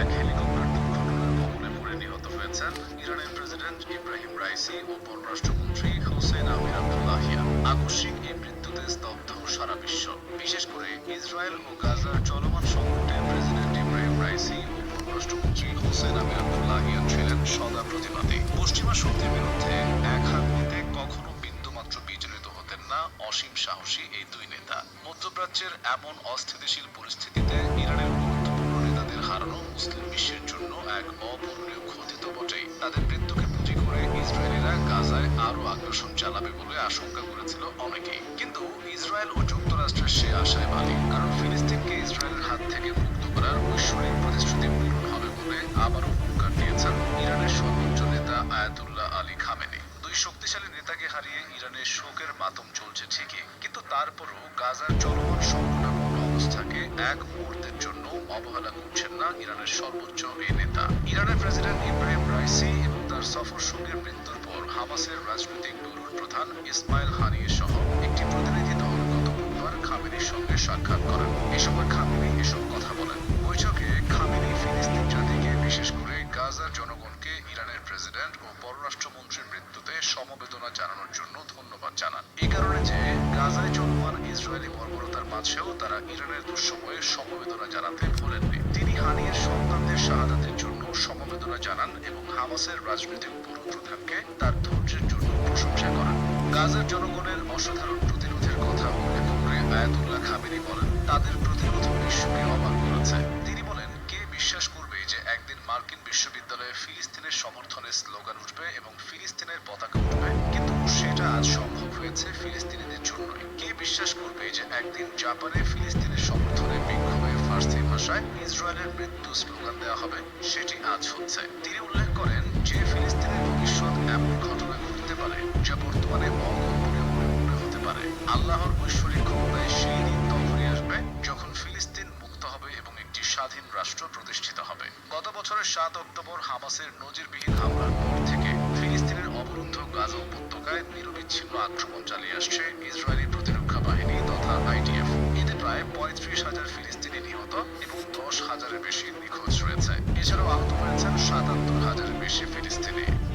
এক হেলিকপ্টার দুর্ঘটনার কবলে পড়ে নিহত হয়েছেন। ইরানের প্রেসিডেন্ট ইব্রাহিম রাইসি ও পররাষ্ট্রমন্ত্রী হোসেন আমির আবদুল্লাহিয়া। আকস্মিক এই মৃত্যুতে স্তব্ধ সারা বিশ্ব। বিশেষ করে ইসরায়েল ও গাজার চলমান সংকটে প্রেসিডেন্ট ইব্রাহিম রাইসি ও পররাষ্ট্রমন্ত্রী হোসেন আমির আবদুল্লাহিয়ান ছিলেন সদা প্রতিবাদী। পশ্চিমা শক্তির বিরুদ্ধে এক হাত কখনো বিন্দুমাত্র বিচলিত হতেন না অসীম সাহসী এই দুই নেতা। মধ্যপ্রাচ্যের এমন অস্থিতিশীল পরিস্থিতিতে ইরানের ইসরায়েলিরা গাজায় আরও আগ্রাসন চালাবে বলে আশঙ্কা করেছিল অনেকেই। কিন্তু ইসরায়েল ও যুক্তরাষ্ট্রের সে আশায় বালি কারণ ফিলিস্তিনকে ইসরায়েলের হাত থেকে মুক্ত করার ঐশ্বরিক প্রতিশ্রুতি পূরণ হবে বলে আবারও হুঙ্কার দিয়েছেন ইরানের সর্বোচ্চ নেতা আয়াতুল্লাহ আলী খামেনি। দুই শক্তিশালী নেতাকে হারিয়ে ইরানের শোকের মাতম চলছে ঠিকই, কিন্তু তারপরও গাজার চলমান সংকটাপন্ন অবস্থাকে এক মুহূর্তের জন্য অবহেলা করছেন না ইরানের সর্বোচ্চ এই নেতা। ইরানের প্রেসিডেন্ট ইব্রাহিম প্রধান ইসমাইল হানিয়ে সহ একটি প্রতিনিধি দল গত বুধবার খামেনির সঙ্গে সাক্ষাৎ করেন। এ সময় খামেনি এসব কথা বলেন। বৈঠকে খামেনি ফিলিস্তিন জাতিকে, বিশেষ করে গাজার জনগণকে, ইরানের প্রেসিডেন্ট ও পররাষ্ট্রমন্ত্রীর মৃত্যুতে সমবেদনা জানানোর জন্য ধন্যবাদ জানান। এই কারণে যে গাজায় চলমান ইসরায়েলি বর্বরতার মাঝেও তারা ইরানের দুঃসময়ে সমবেদনা জানাতে ভোলেননি। তিনি হানিয়ের সন্তানদের শাহাদাতের জন্য সমবেদনা জানান এবং হামাসের রাজনৈতিক ব্যুরো প্রধানকে তার ধৈর্যের জন্য প্রশংসা গাজার জনগণের অসাধারণ প্রতিরোধের কথা উল্লেখ করে আয়াতুল্লাহ খামেনি বলেন, তাদের প্রতিরোধ বিশ্বকে অবাক করেছে তিনি বলেন, কে বিশ্বাস করবে যে একদিন মার্কিন বিশ্ববিদ্যালয়ে ফিলিস্তিনের সমর্থনে স্লোগান উঠবে এবং ফিলিস্তিনের পতাকা উঠবে? কিন্তু সেটা আজ সম্ভব হয়েছে ফিলিস্তিনিদের জন্যই। কে বিশ্বাস করবে যে একদিন জাপানে ফিলিস্তিনের সমর্থনে বিক্ষোভে ফার্সি ভাষায় ইসরায়েলের মৃত্যু স্লোগান দেওয়া হবে? সেটি আজ হচ্ছে। তিনি উল্লেখ করেন যে যা বর্তমানে বলে মনে হতে পারে। আল্লাহর ঐশ্বরিক ক্ষমতায় সেই দিন তখনই আসবে যখন ফিলিস্তিন মুক্ত হবে এবং একটি স্বাধীন রাষ্ট্র প্রতিষ্ঠিত হবে। গত বছরের সাত অক্টোবর হামাসের নজিরবিহীন হামলার পর থেকে ফিলিস্তিনের অবরুদ্ধ গাজা উপত্যকায় নিরবিচ্ছিন্ন আক্রমণ চালিয়ে আসছে ইসরায়েলি প্রতিরক্ষা বাহিনী তথা আইডিএফ এতে প্রায় পঁয়ত্রিশ হাজার ফিলিস্তিনি নিহত এবং দশ হাজারের বেশি নিখোঁজ রয়েছে। এছাড়াও আহত হয়েছেন সাতাত্তর হাজারের বেশি